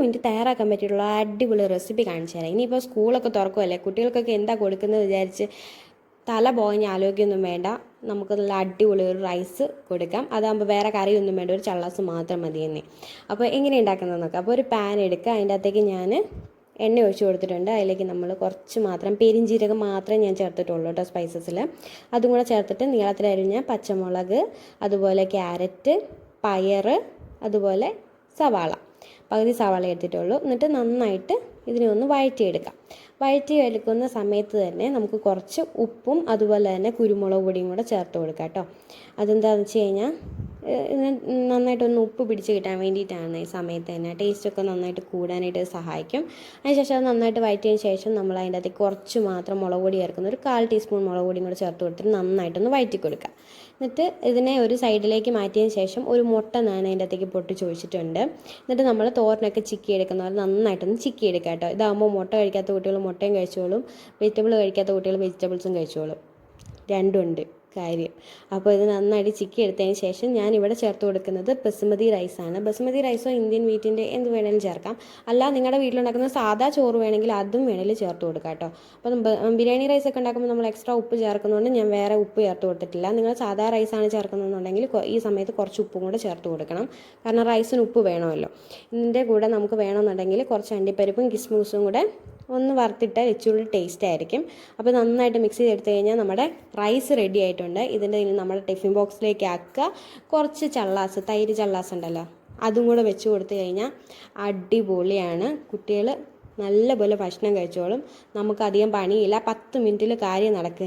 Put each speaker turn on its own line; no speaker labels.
Minute തയ്യാറാക്കാൻ പറ്റിയിട്ടുള്ള അടിപൊളി റെസിപ്പി കാണിച്ചു തരാം. ഇനിയിപ്പോൾ സ്കൂളൊക്കെ തുറക്കുമല്ലേ കുട്ടികൾക്കൊക്കെ എന്താ കൊടുക്കുന്നത് വിചാരിച്ച് തല പോകഞ്ഞ ആലോചിക്കൊന്നും വേണ്ട. നമുക്ക് നല്ല അടിപൊളി ഒരു റൈസ് കൊടുക്കാം. അതാകുമ്പോൾ വേറെ കറിയൊന്നും വേണ്ട. ഒരു ചള്ളാസ് മാത്രം മതി തന്നെ അപ്പോൾ എങ്ങനെ ഉണ്ടാക്കുന്നത് നോക്കാം. അപ്പോൾ ഒരു പാൻ എടുക്കുക. അതിന്റെ അകത്തേക്ക് ഞാൻ എണ്ണ ഒഴിച്ച് കൊടുത്തിട്ടുണ്ട്. അതിലേക്ക് നമ്മൾ കുറച്ച് മാത്രം പെരിഞ്ജീരകം മാത്രമേ ഞാൻ ചേർത്തിട്ടുള്ളൂ കേട്ടോ സ്പൈസസിൽ അതും കൂടെ ചേർത്തിട്ട് നീളത്തിലരിഞ്ഞ പച്ചമുളക് അതുപോലെ ക്യാരറ്റ് പയർ അതുപോലെ സവാള. പകുതി സവാള എടുത്തിട്ടുള്ളൂ. എന്നിട്ട് നന്നായിട്ട് ഇതിനെ ഒന്ന് വഴറ്റിയെടുക്കാം. വഴറ്റി എടുക്കുന്ന സമയത്ത് തന്നെ നമുക്ക് കുറച്ച് ഉപ്പും അതുപോലെ തന്നെ കുരുമുളക് പൊടിയും കൂടെ ചേർത്ത് കൊടുക്കാം കേട്ടോ. അതെന്താണെന്ന് വെച്ച് കഴിഞ്ഞാൽ നന്നായിട്ടൊന്ന് ഉപ്പ് പിടിച്ച് കിട്ടാൻ വേണ്ടിയിട്ടാണ് ഈ സമയത്ത് തന്നെ. ടേസ്റ്റൊക്കെ നന്നായിട്ട് കൂടാനായിട്ട് സഹായിക്കും. അതിനുശേഷം അത് നന്നായിട്ട് വഴറ്റിയതിന് ശേഷം നമ്മൾ അതിന്റെ അകത്ത് കുറച്ച് മാത്രം മുളക് പൊടി ചേർക്കുന്ന ഒരു കാൽ ടീസ്പൂൺ മുളക് പൊടിയും കൂടെ ചേർത്ത് കൊടുത്തിട്ട് നന്നായിട്ടൊന്ന് വഴറ്റി കൊടുക്കുക. എന്നിട്ട് ഇതിനെ ഒരു സൈഡിലേക്ക് മാറ്റിയതിന് ശേഷം ഒരു മുട്ട ഞാൻ അതിന്റെ അകത്തേക്ക് പൊട്ടി ഒഴിച്ചിട്ടുണ്ട്. എന്നിട്ട് നമ്മൾ തോരനൊക്കെ ചിക്കി എടുക്കുന്ന പോലെ നന്നായിട്ടൊന്ന് ചിക്കി എടുക്കുക കേട്ടോ. ഇതാകുമ്പോൾ മുട്ട കഴിക്കാത്ത കുട്ടികൾ മുട്ടയും കഴിച്ചോളും വെജിറ്റബിൾ കഴിക്കാത്ത കുട്ടികൾ വെജിറ്റബിൾസും കഴിച്ചോളും. രണ്ടുമുണ്ട് കാര്യം. അപ്പോൾ ഇത് നന്നായിട്ട് ചിക്കി എടുത്തതിന് ശേഷം ഞാൻ ഇവിടെ ചേർത്ത് കൊടുക്കുന്നത് ബസുമതി റൈസാണ്. ബസുമതി റൈസോ ഇന്ത്യൻ വീറ്റിന്റെ എന്ത് വേണേലും ചേർക്കാം. അല്ല നിങ്ങളുടെ വീട്ടിലുണ്ടാക്കുന്ന സാധാ ചോറ് വേണമെങ്കിൽ അതും വേണമെങ്കിൽ ചേർത്ത് കൊടുക്കാം കേട്ടോ. അപ്പം ബിരിയാണി റൈസ് ഒക്കെ ഉണ്ടാക്കുമ്പോൾ നമ്മൾ എക്സ്ട്രാ ഉപ്പ് ചേർക്കുന്നതുകൊണ്ട് ഞാൻ വേറെ ഉപ്പ് ചേർത്ത് കൊടുത്തിട്ടില്ല. നിങ്ങൾ സാധാ റൈസാണ് ചേർക്കുന്നതെന്നുണ്ടെങ്കിൽ ഈ സമയത്ത് കുറച്ച് ഉപ്പും കൂടെ ചേർത്ത് കൊടുക്കണം. കാരണം റൈസിന് ഉപ്പ് വേണമല്ലോ. ഇതിന്റെ കൂടെ നമുക്ക് വേണമെന്നുണ്ടെങ്കിൽ കുറച്ച് അണ്ടിപ്പരിപ്പും കിസ്മൂസും കൂടെ ഒന്ന് വറുത്തിട്ട് ഇച്ചിരി ടേസ്റ്റ് ആയിരിക്കും. അപ്പോൾ നന്നായിട്ട് മിക്സ് ചെയ്തെടുത്ത് കഴിഞ്ഞാൽ നമ്മുടെ റൈസ് റെഡി ആയിട്ടുണ്ട്. ഇതിന്റെ ഇനി നമ്മുടെ ടിഫിൻ ബോക്സിലേക്ക് ആക്കുക. കുറച്ച് ചള്ളാസ് തൈര് ചള്ളാസ് ഉണ്ടല്ലോ അതും കൂടെ വെച്ച് കൊടുത്തു കഴിഞ്ഞാൽ അടിപൊളിയാണ്. കുട്ടികൾ നല്ലപോലെ ഭക്ഷണം കഴിച്ചോളും. നമുക്കധികം പണിയില്ല. പത്ത് മിനിറ്റിൽ കാര്യം നടക്കുകയും